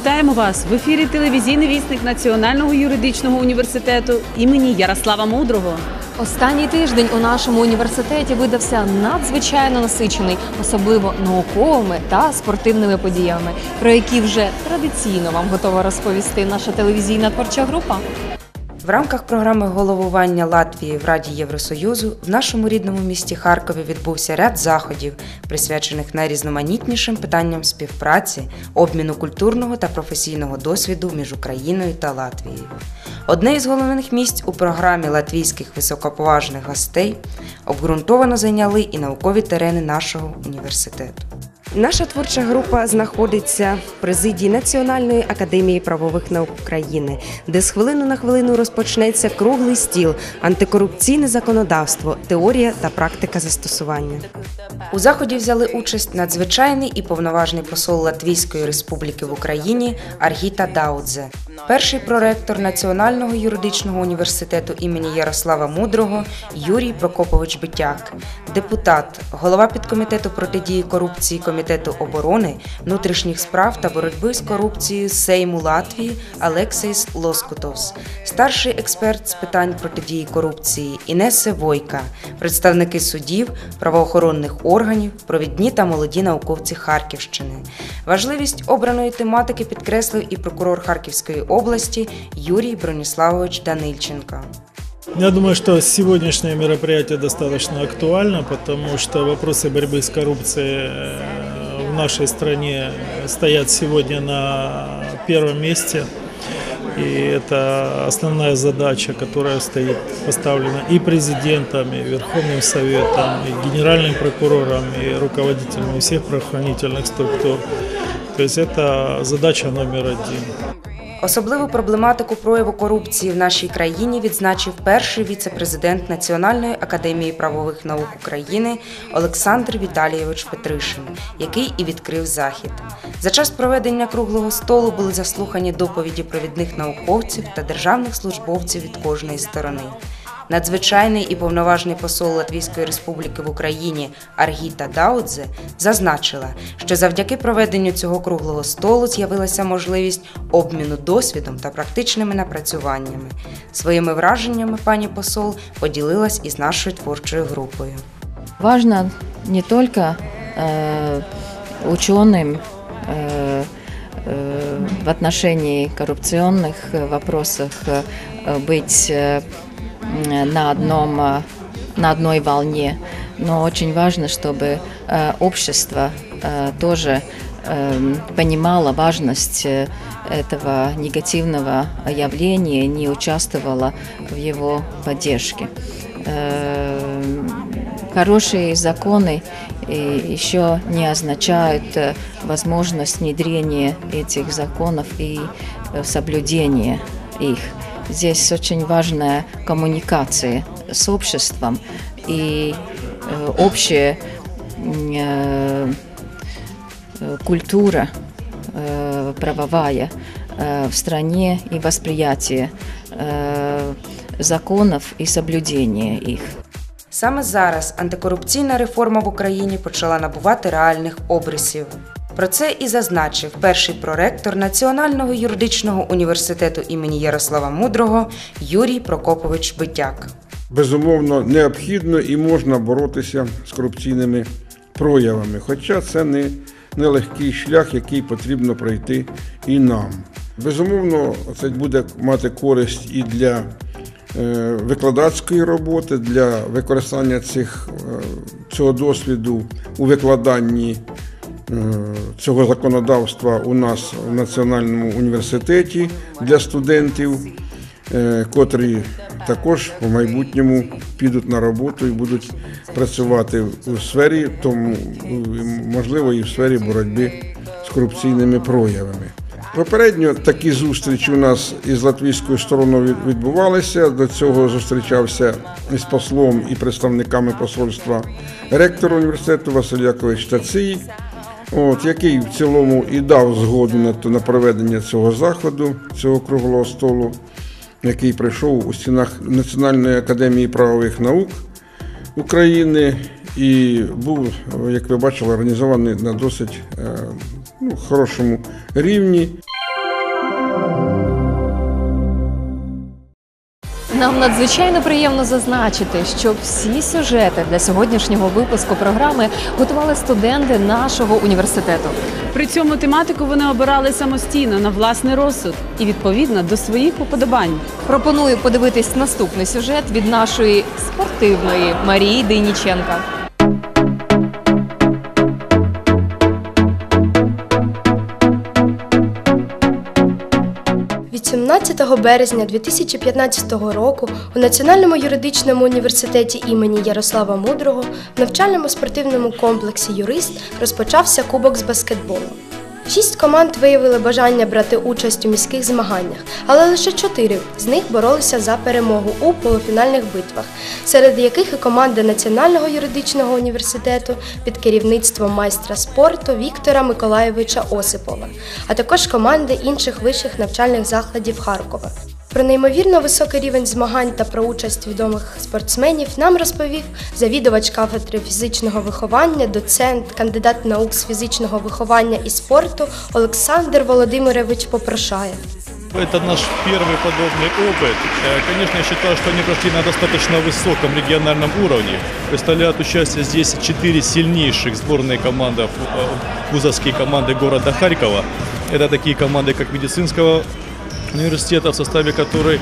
Вітаємо вас в ефірі телевізійний вісник Національного юридичного університету імені Ярослава Мудрого. Останній тиждень у нашому університеті видався надзвичайно насичений, особливо науковими та спортивними подіями, про які вже традиційно вам готова розповісти наша телевізійна творча група. В рамках програми головування Латвії в Раді Євросоюзу в нашому рідному місті Харкові відбувся ряд заходів, присвячених найрізноманітнішим питанням співпраці, обміну культурного та професійного досвіду між Україною та Латвією. Одне із головних місць у програмі латвійських високоповажних гостей обґрунтовано зайняли і наукові терени нашого університету. Наша творча група знаходиться в президії Національної академії правових наук України, де з хвилину на хвилину розпочнеться круглий стіл, антикорупційне законодавство, теорія та практика застосування. У заході взяли участь надзвичайний і повноважний посол Латвійської Республіки в Україні Аргіта Даудзе, перший проректор Національного юридичного університету імені Ярослава Мудрого Юрій Прокопович Битяк, депутат, голова підкомітету протидії корупції Комітету оборони, внутрішніх справ та боротьби з корупцією Сейму Латвії Алексейс Лоскутовс, старший експерт з питань протидії корупції Інесе Войка, представники судів, правоохоронних органів, провідні та молоді науковці Харківщини. Важливість обраної тематики підкреслив і прокурор Харківської області Юрій Броніславович Данильченко. Я думаю, что сегодняшнее мероприятие достаточно актуально, потому что вопросы борьбы с коррупцией э, в нашей стране стоят сегодня на первом месте. И это основная задача, которая стоит поставлена и президентом, и Верховным Советом, и Генеральным прокурором, и руководителями всех правоохранительных структур. То есть это задача номер один. Особливу проблематику прояву корупції в нашій країні відзначив перший віце-президент Національної академії правових наук України Олександр Віталійович Петришин, який і відкрив захід. За час проведення круглого столу були заслухані доповіді провідних науковців та державних службовців від кожної сторони Надзвичайний і повноважний посол Латвійської Республіки в Україні Аргіта Даудзе зазначила, що завдяки проведенню цього круглого столу з'явилася можливість обміну досвідом та практичними напрацюваннями. Своїми враженнями пані посол поділилась із нашою творчою групою. Важно не только э, ученым э, э, в отношении коррупционных вопросов э, быть э, на, одном, э, на одной волне, но очень важно, чтобы э, общество э, тоже э, понимало важность э, этого негативного явления, не участвовало в его поддержке. Э, Хорошие законы э, еще не означают э, возможность внедрения этих законов и э, соблюдения их. Здесь очень важная коммуникация с обществом и э, общая м, э, э, культура э, правовая э, в стране и восприятие э, законов и соблюдение их. Саме зараз антикорупційна реформа в Україні почала набувати реальних обрисів. Про це і зазначив перший проректор Національного юридичного університету імені Ярослава Мудрого Юрій Прокопович Битяк. безумовно необхідно і можна боротися з корупційними проявами. Хоча це не нелегкий шлях, який потрібно пройти і нам. Безумовно, це буде мати користь і для е, викладацької роботи, для використання цих, е, цього досвіду у викладанні цього законодавства у нас в Національному університеті для студентів, е, котрі також в майбутньому підуть на роботу і будуть працювати у сфері, тому можливо і в сфері боротьби з корупційними проявами. Попередньо такі зустрічі у нас із латвійською стороною відбувалися. До цього зустрічався із послом і представниками посольства ректор університету Василь Якович Тацій, от, який в цілому і дав згоду на, на проведення цього заходу, цього круглого столу, який прийшов у стінах Національної академії правових наук України і був, як ви бачили, організований на досить е, ну, хорошому рівні. Нам надзвичайно приємно зазначити, що всі сюжети для сьогоднішнього випуску програми готували студенти нашого університету. При цьому тематику вони обирали самостійно на власний розсуд і відповідно до своїх уподобань. Пропоную подивитись наступний сюжет від нашої спортивної Марії Дейніченка. Від 17 березня 2015 року у Національному юридичному університеті імені Ярослава Мудрого в навчальному спортивному комплексі Юрист розпочався кубок з баскетболу. Шість команд виявили бажання брати участь у міських змаганнях, але лише чотири з них боролися за перемогу у полуфінальних битвах, серед яких і команда Національного юридичного університету під керівництвом майстра спорту Віктора Миколаєвича Осипова, а також команди інших вищих навчальних закладів Харкова. Про неймовірно високий рівень змагань та про участь відомих спортсменів нам розповів завідувач кафедри фізичного виховання, доцент, кандидат наук з фізичного виховання і спорту Олександр Володимирович Попрошаєв. Это наш первый подобный опыт. Э, Конечно, я считаю, что они прошли на достаточно высоком региональном уровне. Представляют участие здесь четыре сильнейших сборные команды, э, вузовские команды города Харькова. Это такие команды, как медицинского университета, в составе которой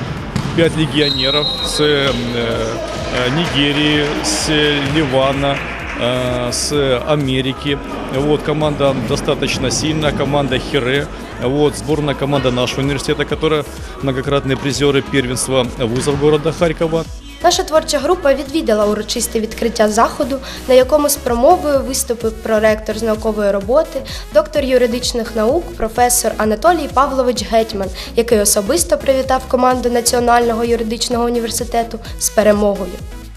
пять легионеров с э, э, Нигерии, с Ливана, э, с Америки. Вот, команда достаточно сильная, команда Хире. Вот, сборная команда нашего университета, которая многократные призеры первенства вузов города Харькова. Наша творча група відвідала урочисте відкриття заходу, на якому з промовою виступив проректор з наукової роботи, доктор юридичних наук, професор Анатолій Павлович Гетьман, який особисто привітав команду Національного юридичного університету з перемогою.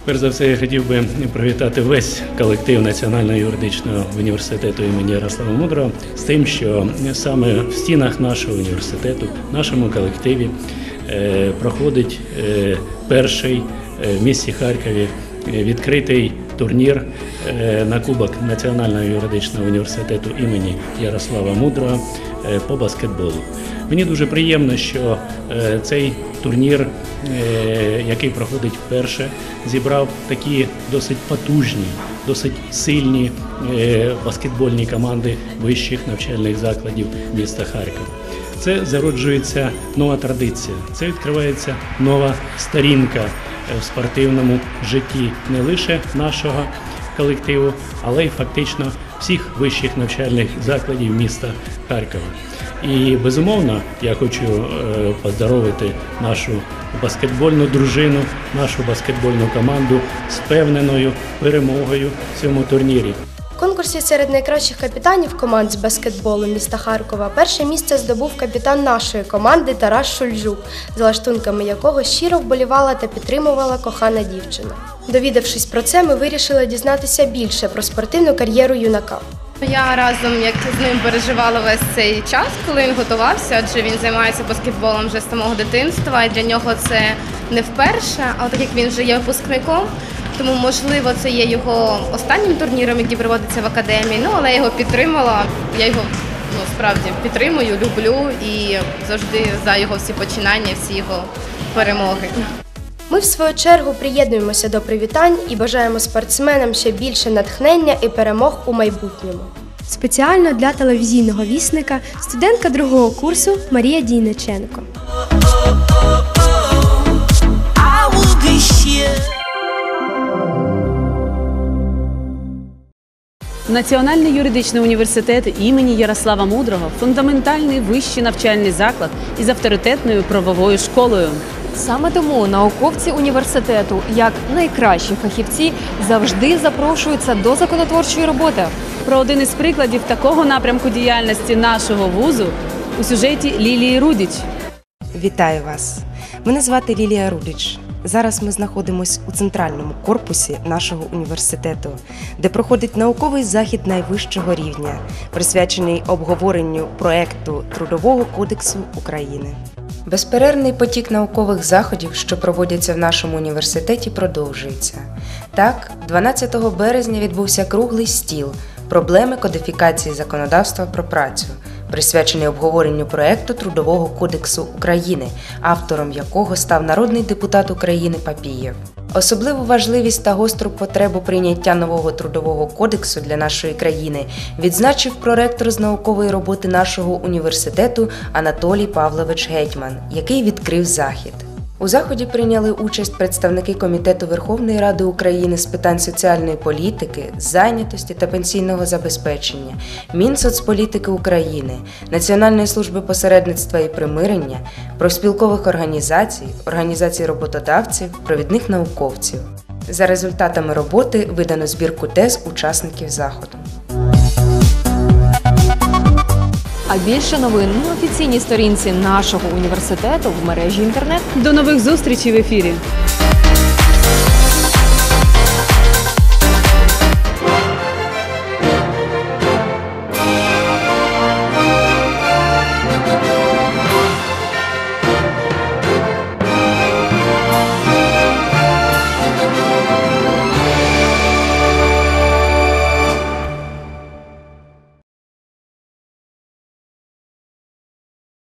Перш за все, я хотів би привітати весь колектив Національного юридичного університету імені Ярослава Мудрого з тим, що саме в стінах нашого університету, в нашому колективі е, проходить е, перший в місті Харкові е, відкритий турнір е, на Кубок Національного юридичного університету імені Ярослава Мудрого е, по баскетболу. Мені дуже приємно, що е, цей турнір, е, який проходить вперше, зібрав такі досить потужні, досить сильні е, баскетбольні команди вищих навчальних закладів міста Харкова. Це зароджується нова традиція, це відкривається нова сторінка е, в спортивному житті не лише нашого колективу, але й фактично всіх вищих навчальних закладів міста Харкова. І безумовно я хочу е, поздоровити нашу баскетбольну дружину, нашу баскетбольну команду з певненою перемогою в цьому турнірі. Конкурсі серед найкращих капітанів команд з баскетболу міста Харкова перше місце здобув капітан нашої команди Тарас Шульжук, за лаштунками якого щиро вболівала та підтримувала кохана дівчина. Довідавшись про це, ми вирішили дізнатися більше про спортивну кар'єру юнака. Я разом як з ним переживала весь цей час, коли він готувався, адже він займається баскетболом вже з самого дитинства, і для нього це не вперше, а так як він вже є випускником, тому можливо це є його останнім турніром, який проводиться в академії. Ну але я його підтримала. Я його ну справді підтримую, люблю і завжди за його всі починання, всі його перемоги. Ми, в свою чергу, приєднуємося до привітань і бажаємо спортсменам ще більше натхнення і перемог у майбутньому. Спеціально для телевізійного вісника студентка другого курсу Марія Дійниченко. Національний юридичний університет імені Ярослава Мудрого фундаментальний вищий навчальний заклад із авторитетною правовою школою. Саме тому науковці університету, як найкращі фахівці, завжди запрошуються до законотворчої роботи. Про один із прикладів такого напрямку діяльності нашого вузу у сюжеті Лілії Рудіч. Вітаю вас! Мене звати Лілія Рудич. Зараз ми знаходимося у центральному корпусі нашого університету, де проходить науковий захід найвищого рівня, присвячений обговоренню проекту Трудового кодексу України. Безперервний потік наукових заходів, що проводяться в нашому університеті, продовжується. Так, 12 березня відбувся круглий стіл проблеми кодифікації законодавства про працю, присвячений обговоренню проекту Трудового кодексу України, автором якого став народний депутат України Папієв. Особливу важливість та гостру потребу прийняття нового трудового кодексу для нашої країни відзначив проректор з наукової роботи нашого університету Анатолій Павлович Гетьман, який відкрив захід. У заході прийняли участь представники Комітету Верховної Ради України з питань соціальної політики, зайнятості та пенсійного забезпечення, Мінсоцполітики України, Національної служби посередництва і примирення, профспілкових організацій, організацій роботодавців, провідних науковців. За результатами роботи видано збірку тез учасників заходу. А більше новин на офіційній сторінці нашого університету в мережі інтернет. До нових зустрічей в ефірі.